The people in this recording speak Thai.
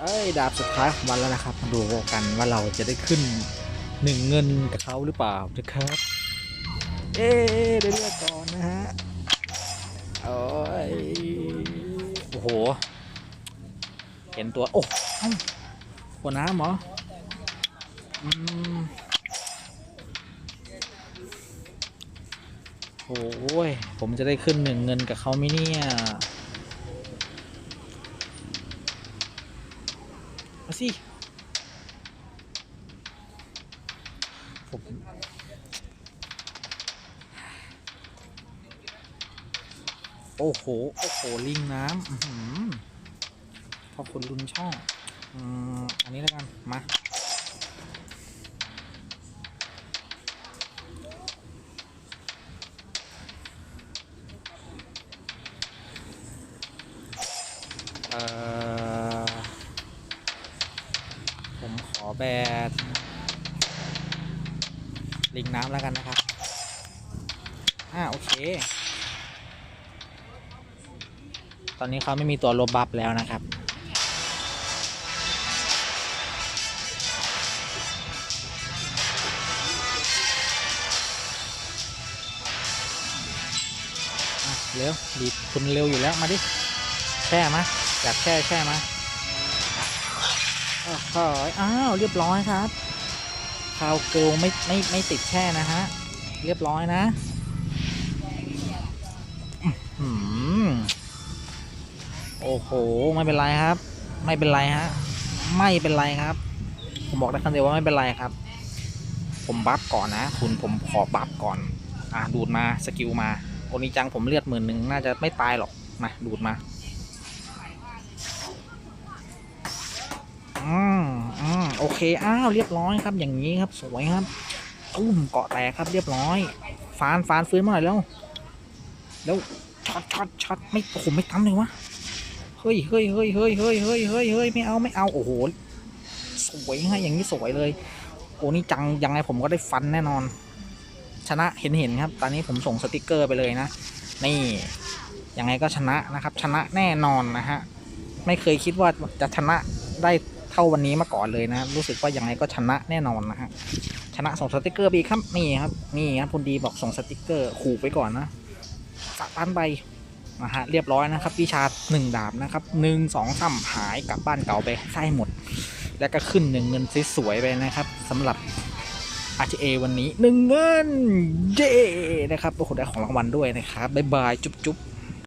เอ้ยดาบสุดท้ายของวันแล้วนะครับ ดูกันว่าเราจะได้ขึ้นหนึ่งเงินกับเขาหรือเปล่านะครับเอ๊ได้เลือกก่อนนะฮะโอ้ยโอ้โห เห็นตัว โอ้หัวน้ำเหรออืมโอ้ยผมจะได้ขึ้นหนึ่งเงินกับเขาไหมเนี่ย สิ ผมโอ้โห โอ้โห ลิงน้ำอื้อหือพอคนลุนช่องออันนี้แล้วกัน มา แบดลิงน้ำแล้วกันนะครับ อ่าโอเค ตอนนี้เขาไม่มีตัวลบบัฟแล้วนะครับเร็วดีคุณเร็วอยู่แล้วมาดิ แช่มาอยากแช่แช่มา อ้โหอ้าวเรียบร้อยครับคาวเกิลไม่ไม่ไม่ติดแช่นะฮะ เรียบร้อยนะอืมโอ้โห ไม่เป็นไรครับ ไม่เป็นไรฮะ ไม่เป็นไรครับ ผมบอกได้คำเดียวว่าไม่เป็นไรครับ ผมบัฟก่อนนะคุณผมขอบัฟก่อน อะดูดมาสกิลมาโอนิจังผมเลือดหมื่นหนึ่งน่าจะไม่ตายหรอก มาดูดมา อืมอืมโอเคอ้าวเรียบร้อยครับ อย่างนี้ครับ สวยครับตุ้มเกาะแตกครับ เรียบร้อย ฟานฟานฟื้นมาหน่อยแล้วแล้วช็อตช็อตช็อตไม่โอ้โหไม่ตั้มเลยวะเฮ้ยเฮ้ยเฮ้ยเฮ้ยเฮ้ยเฮ้ยเฮ้ยเฮ้ยไม่เอาไม่เอาโอ้โหสวยฮะอย่างนี้สวยเลยโอ้นี่จังยังไงผมก็ได้ฟันแน่นอน ชนะเห็นเห็นครับ ตอนนี้ผมส่งสติกเกอร์ไปเลยนะ นี่ยังไงก็ชนะนะครับ ชนะแน่นอนนะฮะไม่เคยคิดว่าจะชนะได้ เท่าวันนี้มาก่อนเลยนะ รู้สึกว่ายังไงก็ชนะแน่นอนนะฮะชนะส่งสติกเกอร์ไปอีครับนี่ครับนี่ครับคุณดีบอกส่งสติกเกอร์ขู่ไปก่อนนะสะตันไปนะฮะเรียบร้อยนะครับวิชาหนึ่งดาบนะครับหนึ่งสองสามหายกลับบ้านเก่าไปใส่หมด แล้วก็ขึ้นหนึ่งเงินสวยๆไปนะครับสำหรับ RTA วันนี้หนึ่งเงินเย้นะครับโอ้โหได้ของรางวัลด้วยนะครับบ๊ายบายจุ๊บ